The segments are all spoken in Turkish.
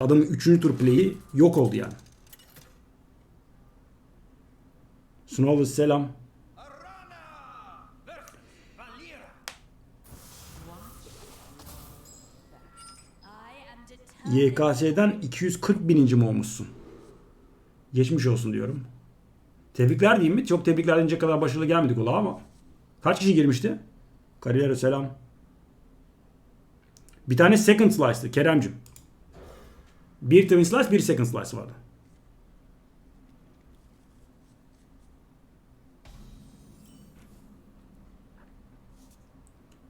Adamın 3. tur play'i yok oldu yani. Snow selam. YKS'den 240 bininci mi olmuşsun? Geçmiş olsun diyorum. Tebrikler diyeyim mi? Çok tebrikler deyince kadar başarılı gelmedik ola ama. Kaç kişi girmişti? Kariyere selam. Bir tane second slice'tı Kerem'cim. Bir twin slice, bir second slice vardı.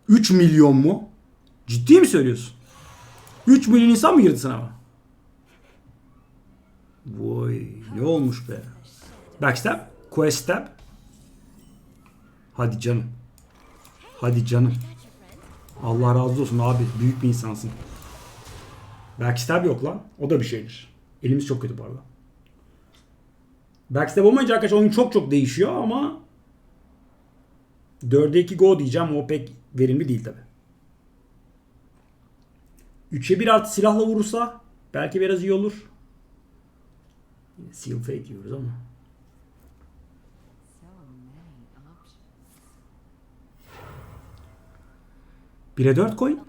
Üç milyon mu? Ciddi mi söylüyorsun? 3 milyon insan mı girdi sınava? Vay ne olmuş be. Backstab, quest stab. Hadi canım. Hadi canım. Allah razı olsun abi. Büyük bir insansın. Backstab yok lan. O da bir şeydir. Elimiz çok kötü bu arada. Backstab olmayınca arkadaşlar oyun çok çok değişiyor ama 4'e 2 go diyeceğim. O pek verimli değil tabi. 3'e 1 artı silahla vurursa belki biraz iyi olur. Seal fake diyoruz ama. 1'e 4 koyun.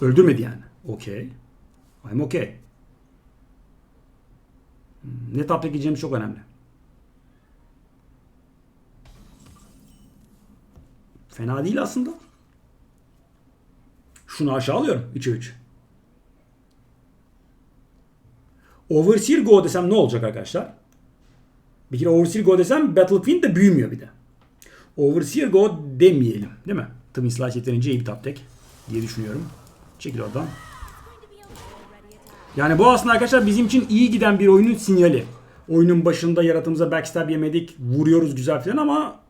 Öldürmedi yani. Okey. I'm okay. Hmm, Ne tapta gideceğimiz çok önemli. Fena değil aslında. Şunu aşağı alıyorum. 3'e 3. Overseer Go desem ne olacak arkadaşlar? Bir kere Overseer Go desem Battlefield de büyümüyor bir de. Overseer Go demeyelim. Değil mi? Twin Slice yeterince iyi bir top tek diye düşünüyorum. Çekil oradan. Yani bu aslında arkadaşlar bizim için iyi giden bir oyunun sinyali. Oyunun başında yaratımıza backstab yemedik, vuruyoruz güzel falan ama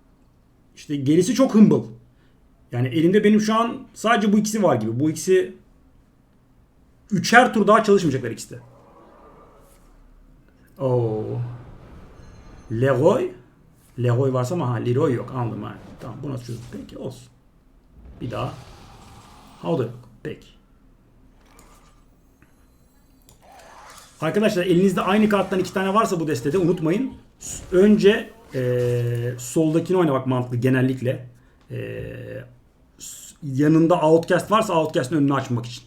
işte gerisi çok humble. Yani elimde benim şu an sadece bu ikisi var gibi. Bu ikisi üçer tur daha çalışmayacaklar ikisi de. Oo. Leroy. Leroy varsa ama ha Leroy yok anladım ha. Tamam bu nasıl? Peki olsun. Bir daha. Ha o da yok. Peki. Arkadaşlar elinizde aynı karttan iki tane varsa bu destede unutmayın. Önce eee, soldakini oynamak mantıklı genellikle. S- yanında outcast varsa outcast'ın önünü açmak için.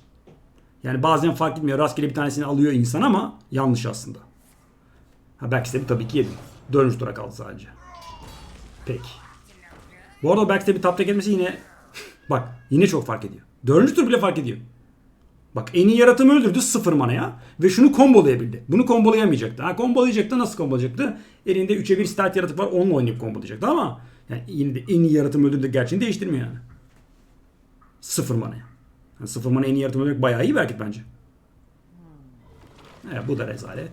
Yani bazen fark etmiyor. Rastgele bir tanesini alıyor insan ama yanlış aslında. Ha backstab'i tabii ki yedim. Dördüncü tura kaldı sadece. Peki. Bu arada backstab'i top etmesi yine bak yine çok fark ediyor. Dördüncü tur bile fark ediyor. Bak en iyi yaratımı öldürdü sıfır manaya ve şunu kombolayabildi. Bunu kombolayamayacaktı. Ha kombolayacaktı nasıl kombolayacaktı? Elinde 3'e 1 start yaratık var onunla oynayıp kombolayacaktı ama yani yine de en iyi yaratımı öldürdü gerçeğini değiştirmiyor yani. Sıfır manaya. Yani sıfır manaya en iyi yaratımı öldürmek bayağı iyi belki bence. Evet, bu da rezalet.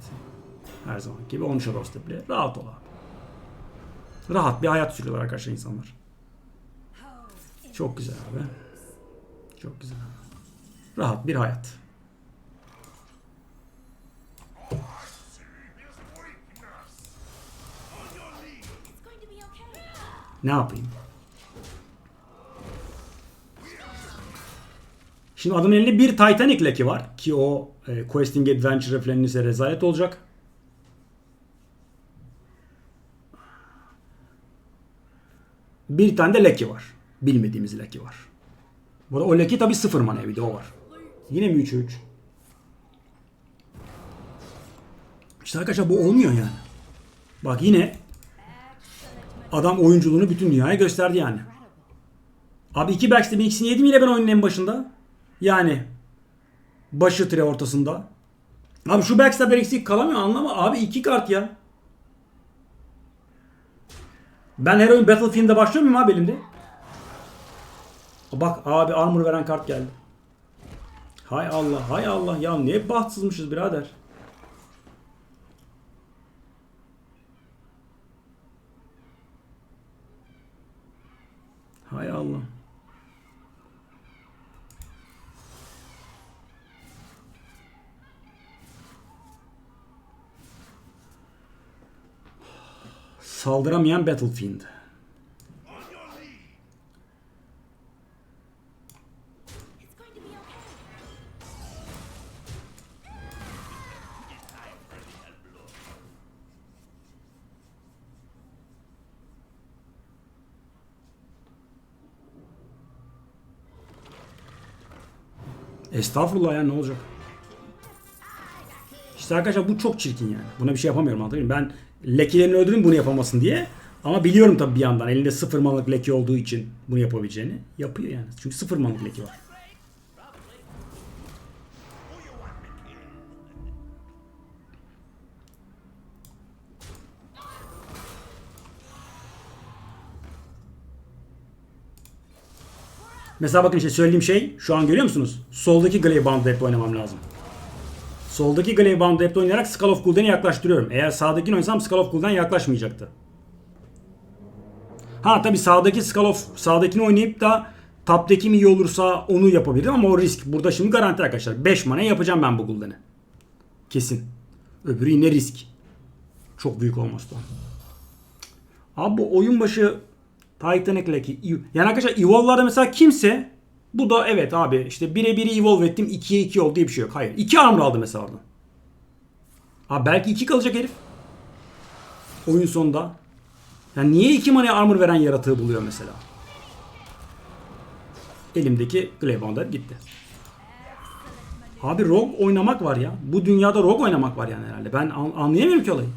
Her zaman gibi 13 Shadow Step'le rahat ol abi. Rahat bir hayat sürüyorlar arkadaşlar insanlar. Çok güzel abi. Çok güzel. Rahat bir hayat. Ne yapayım? Şimdi adamın elinde bir Titanic leki var. Ki o e, Questing Adventure ise rezalet olacak. Bir tane de leki var. Bilmediğimiz leki var. Bu arada o leki tabi sıfır mana bir de o var. Yine mi 3'e 3? İşte arkadaşlar bu olmuyor yani. Bak yine Adam oyunculuğunu bütün dünyaya gösterdi yani. Abi iki backstep'in ikisini yedim yine ben oyunun en başında. Yani başı tire ortasında. Abi şu backstep eksik kalamıyor anlama. Abi iki kart ya. Ben her oyun Battlefield'de başlıyor muyum abi elimde? Bak abi armor veren kart geldi. Hay Allah hay Allah ya ne bahtsızmışız birader. Hay Allah. Saldıramayan Battlefield. Estağfurullah ya ne olacak? İşte arkadaşlar bu çok çirkin yani. Buna bir şey yapamıyorum anladın mı? Ben lekelerini öldürün bunu yapamasın diye. Ama biliyorum tabii bir yandan elinde sıfır manlık leke olduğu için bunu yapabileceğini. Yapıyor yani. Çünkü sıfır manlık leke var. Mesela bakın işte söylediğim şey şu an görüyor musunuz? Soldaki Glaive Bound hep oynamam lazım. Soldaki Glaive Bound hep oynayarak Skull of Gul'den'i yaklaştırıyorum. Eğer sağdakini oynasam Skull of Gul'den yaklaşmayacaktı. Ha tabi sağdaki Skull of sağdakini oynayıp da taptaki mi iyi olursa onu yapabilirim ama o risk. Burada şimdi garanti arkadaşlar. 5 mana yapacağım ben bu Gul'den'i. Kesin. Öbürü yine risk. Çok büyük olması da. Abi bu oyun başı Titan Ekleki. Yani arkadaşlar Evolve'larda mesela kimse bu da evet abi işte birebir Evolve ettim 2'ye 2 oldu diye bir şey yok. Hayır. 2 armor aldı mesela oradan. Abi belki 2 kalacak herif. Oyun sonunda. Yani niye 2 manaya armor veren yaratığı buluyor mesela? Elimdeki Glaive gitti. Abi Rogue oynamak var ya. Bu dünyada Rogue oynamak var yani herhalde. Ben an- anlayamıyorum ki olayı.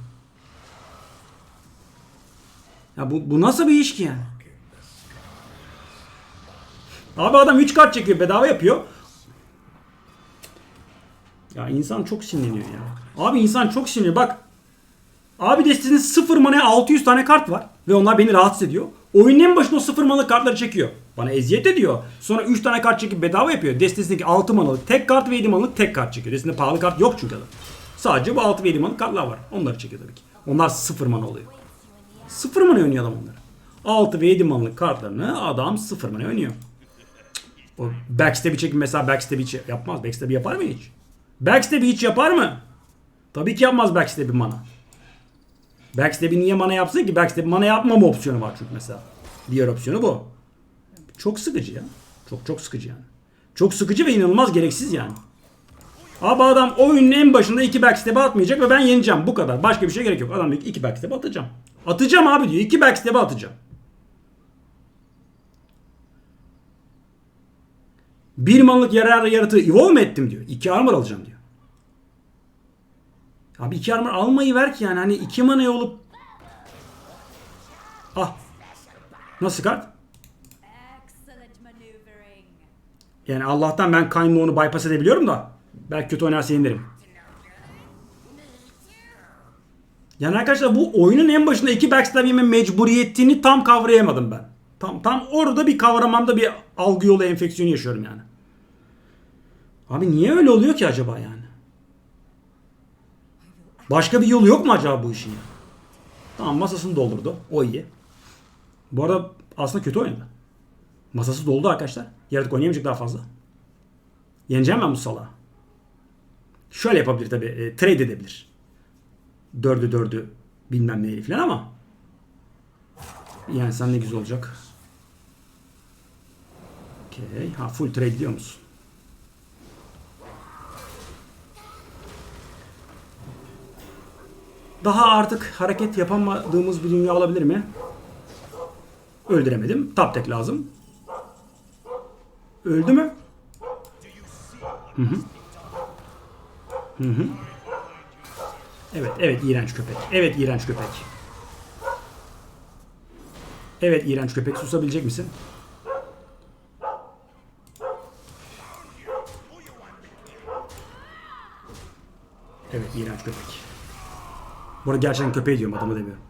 Ya bu, bu nasıl bir iş ki yani? Abi adam 3 kart çekiyor bedava yapıyor. Ya insan çok sinirleniyor ya. Abi insan çok sinirleniyor. Bak. Abi destesinde 0 manaya 600 tane kart var. Ve onlar beni rahatsız ediyor. Oyunun en başında o 0 manalık kartları çekiyor. Bana eziyet ediyor. Sonra 3 tane kart çekip bedava yapıyor. Destesindeki 6 manalık tek kart ve 7 manalık tek kart çekiyor. Destesinde pahalı kart yok çünkü adam. Sadece bu 6 ve 7 manalık kartlar var. Onları çekiyor tabii ki. Onlar 0 mana oluyor. Sıfır mana oynuyor adam onları. 6 ve 7 manlık kartlarını adam sıfır mana oynuyor. O backstab'i çekin mesela backstab'i hiç yapmaz. Backstab'i yapar mı hiç? Backstab'i hiç yapar mı? Tabii ki yapmaz backstab'i mana. Backstab'i niye mana yapsın ki? Backstab'i mana yapmama opsiyonu var çünkü mesela. Diğer opsiyonu bu. Çok sıkıcı ya. Çok çok sıkıcı yani. Çok sıkıcı ve inanılmaz gereksiz yani. Abi adam oyunun en başında iki backstep'e atmayacak ve ben yeneceğim. Bu kadar. Başka bir şey gerek yok. Adam diyor ki iki backstep'e atacağım. Atacağım abi diyor. İki backstep'e atacağım. Bir manlık yarar yaratığı evolve mi ettim diyor. İki armor alacağım diyor. Abi iki armor almayı ver ki yani. Hani iki manaya olup Ah. Nasıl kart? Yani Allah'tan ben Kayn'la onu bypass edebiliyorum da. Belki kötü oynarsa yenilirim. Yani arkadaşlar bu oyunun en başında iki backstab yeme mecburiyetini tam kavrayamadım ben. Tam tam orada bir kavramamda bir algı yolu enfeksiyonu yaşıyorum yani. Abi niye öyle oluyor ki acaba yani? Başka bir yolu yok mu acaba bu işin ya? Tamam masasını doldurdu. O iyi. Bu arada aslında kötü oynadı. Masası doldu arkadaşlar. Yaratık oynayamayacak daha fazla. Yeneceğim ben bu salağı. Şöyle yapabilir tabi. E, trade edebilir. Dördü dördü bilmem neyli falan ama. Yani sen ne güzel olacak. Okey. Ha full trade diyor musun? Daha artık hareket yapamadığımız bir dünya olabilir mi? Öldüremedim. Tap tek lazım. Öldü mü? Hı hı. Hı hı. Evet, evet iğrenç köpek. Evet iğrenç köpek. Evet iğrenç köpek susabilecek misin? Evet iğrenç köpek. Bu arada gerçekten köpeği diyorum adamı demiyorum.